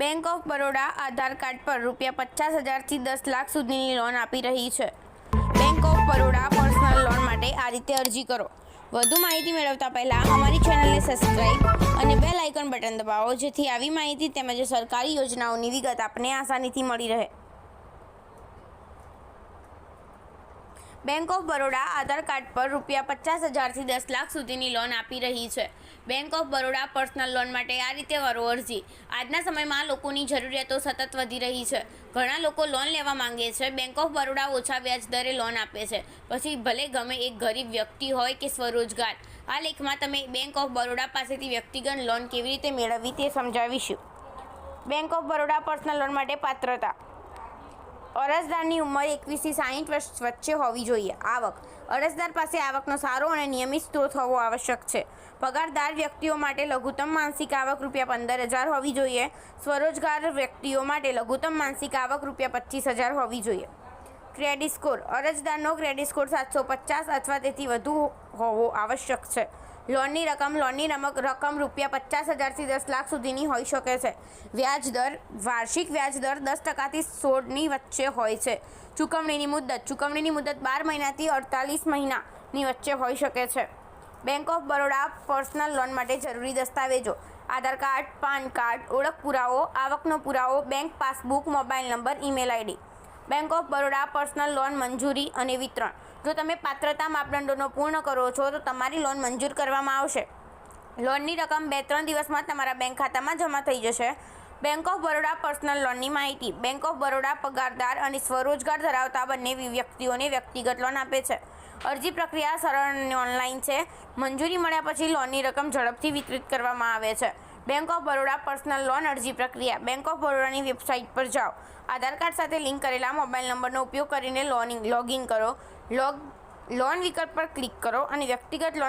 Bank of Baroda Aadhaar card પર રૂપિયા પચાસ હજારથી દસ લાખ સુધીની લોન આપી રહી છે. Bank of Baroda personal loan માટે આ રીતે અરજી કરો. વધુ માહિતી મેળવતા પહેલાં અમારી ચેનલને સબસ્ક્રાઈબ અને બેલ આઇકન બટન દબાવો, જેથી આવી માહિતી તેમજ સરકારી યોજનાઓની વિગત આપને આસાનીથી મળી રહે. Bank of Baroda Aadhaar card પર રૂપિયા પચાસ હજારથી દસ લાખ સુધીની લોન આપી રહી છે. Bank of Baroda personal loan માટે આ રીતે વારો અરજી. આજના સમયમાં લોકોની જરૂરિયાતો સતત વધી રહી છે. ઘણા લોકો લોન લેવા માંગે છે, બેંક ઓફ બરોડા ઓછા વ્યાજ દરે લોન આપે છે. પછી ભલે ગમે એક ગરીબ વ્યક્તિ હોય કે સ્વરોજગાર. આ લેખમાં તમે બેંક ઓફ બરોડા પાસેથી વ્યક્તિગત લોન કેવી રીતે મેળવવી તે સમજાવીશું. Bank of Baroda personal loan માટે પાત્રતા. અરજદારની ઉંમર એકવીસથી સાહીઠ વર્ષ વચ્ચે હોવી જોઈએ. આવક. અરજદાર પાસે આવકનો સારો અને નિયમિત સ્ત્રોત હોવો આવશ્યક છે. પગારદાર વ્યક્તિઓ માટે લઘુત્તમ માનસિક આવક રૂપિયા પંદર હજાર હોવી જોઈએ. સ્વરોજગાર વ્યક્તિઓ માટે લઘુત્તમ માનસિક આવક રૂપિયા પચીસ હજાર હોવી જોઈએ. Credit score. અરજદારનો ક્રેડિટ સ્કોર સાતસો પચાસ અથવા તેથી વધુ હોવો આવશ્યક છે. લોનની રકમ, લોનની રમક, રકમ રૂપિયા પચાસ હજારથી દસ લાખ સુધીની હોઈ શકે છે. વ્યાજ દર, વાર્ષિક વ્યાજ દર દસ ટકાથી સોળની વચ્ચે હોય છે. ચૂકવણીની મુદત ચૂકવણીની મુદત બાર મહિનાથી અડતાલીસ મહિનાની વચ્ચે હોઈ શકે છે. Bank of Baroda personal loan માટે જરૂરી દસ્તાવેજો. આધાર કાર્ડ, પાન કાર્ડ, ઓળખ પુરાવો, આવકનો પુરાવો, bank passbook, mobile number, email ID. Bank of Baroda personal loan મંજૂરી અને વિતરણ. જો તમે પાત્રતા માપદંડોનો પૂર્ણ કરો છો, તો તમારી લોન મંજૂર કરવામાં આવશે. લોનની રકમ બે ત્રણ દિવસમાં તમારા બેંક ખાતામાં જમા થઈ જશે. બેંક ઓફ બરોડા પર્સનલ લોનની માહિતી. બેંક ઓફ બરોડા પગારદાર અને સ્વરોજગાર ધરાવતા બંને વ્યક્તિઓને વ્યક્તિગત લોન આપે છે. અરજી પ્રક્રિયા સરળ અને ઓનલાઈન છે. મંજૂરી મળ્યા પછી લોનની રકમ ઝડપથી વિતરિત કરવામાં આવે છે. Bank of Baroda personal loan અરજી પ્રક્રિયા. બેંક ઓફ બરોડાની વેબસાઇટ પર જાઓ. આધાર કાર્ડ સાથે લિંક કરેલા મોબાઈલ નંબરનો ઉપયોગ કરીને લોન લોગિન કરો. લોગ, લોન વિકલ્પ પર ક્લિક કરો અને વ્યક્તિગત લોન